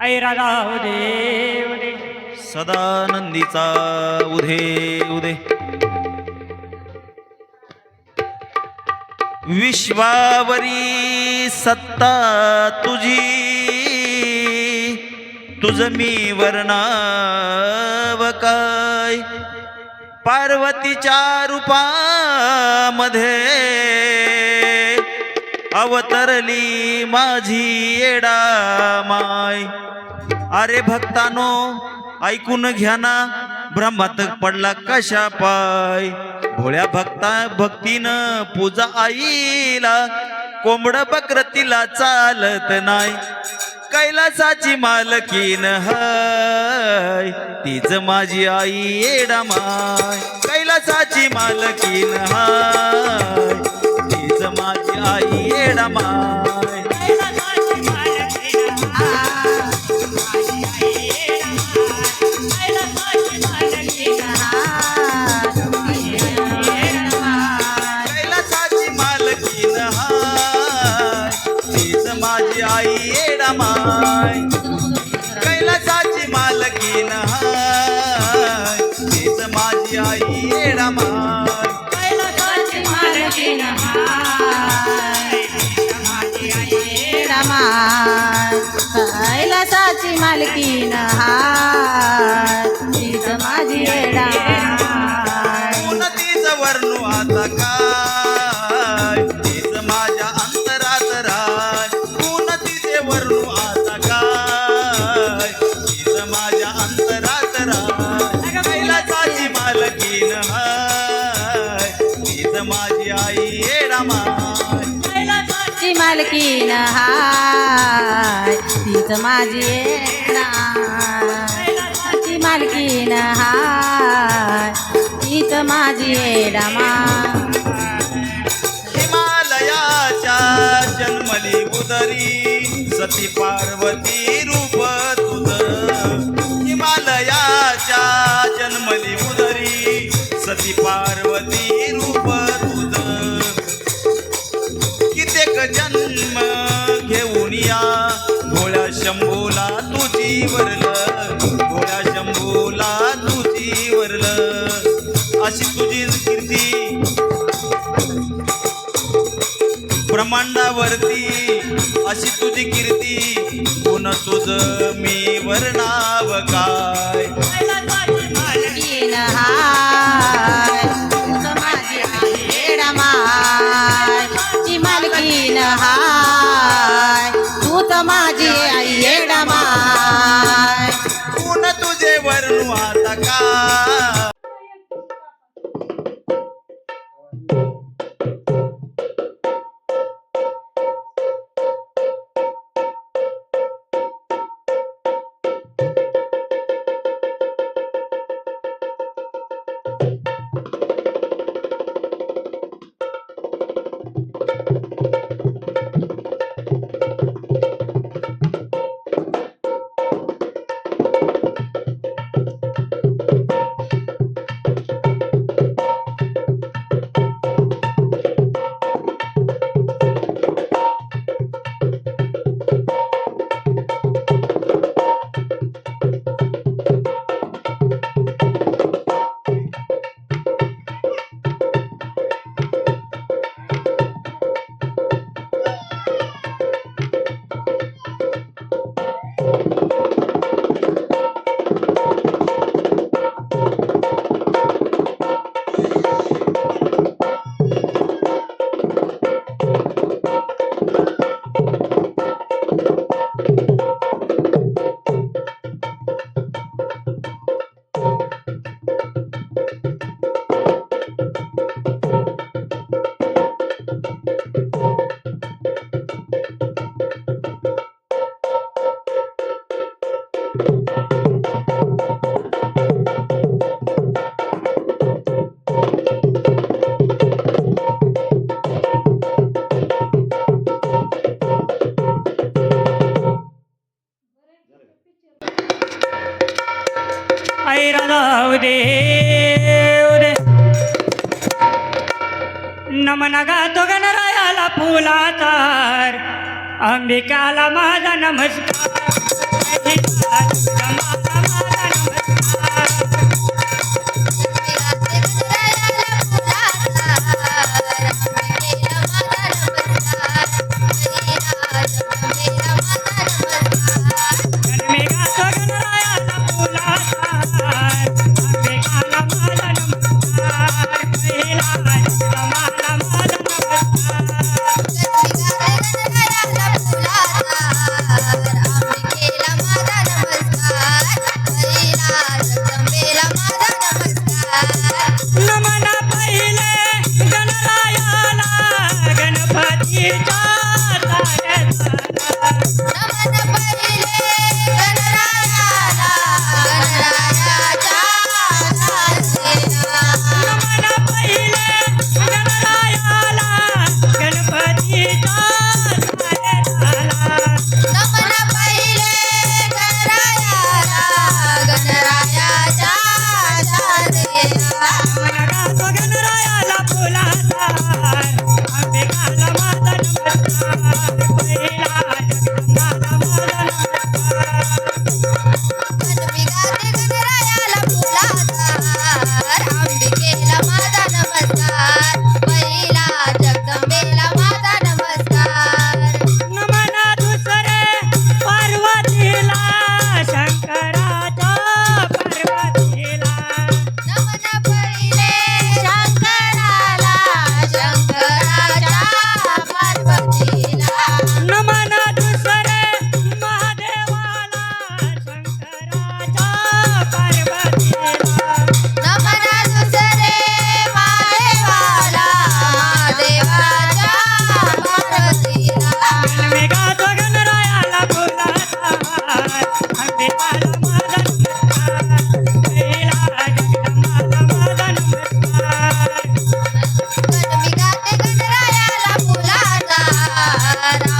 ऐराला उदे उदे. सदानंदीचा उदे उदे. विश्वावरी सत्ता तुझी तुझ मी वर्णाव काय? पार्वतीच्या रूपामध्ये अवतरली माझी येडा माय. अरे भक्तानो ऐकून घ्या ना ब्रह्मात पडला कशा पाय. भोळ्या भक्ता भक्तीनं पूजा आईला कोंबड बकर तिला चालत नाही. कैलासाची मालकीन हाय तीच माझी आई येडा माय. कैलासाची मालकीन हाय. तीच माझी मालकीन हाय तीच माझी येडा उन्नतीच वर्णू आता काय? तीच माझ्या अंतरात राय. उन्नतीचे वर्णू आता काय? तीच माझ्या अंतरात राय. कैलासाची मालकीन हाय. तीच माझी आई येडा माय. कैलासाची मालकीन हाय. तीच माझी येडा मालकीन हाय. तीच माझी येडामा हिमालयाच्या जन्मली उदरी सती पार्वती रूप ब्रह्मांडावरती अशी तुझी कीर्ती. पुन तुझ मी वर्णाव काय? नमन गातो गणरायाला फुलाचार अंबिकाला माझा नमस्कार. trabalha Tara.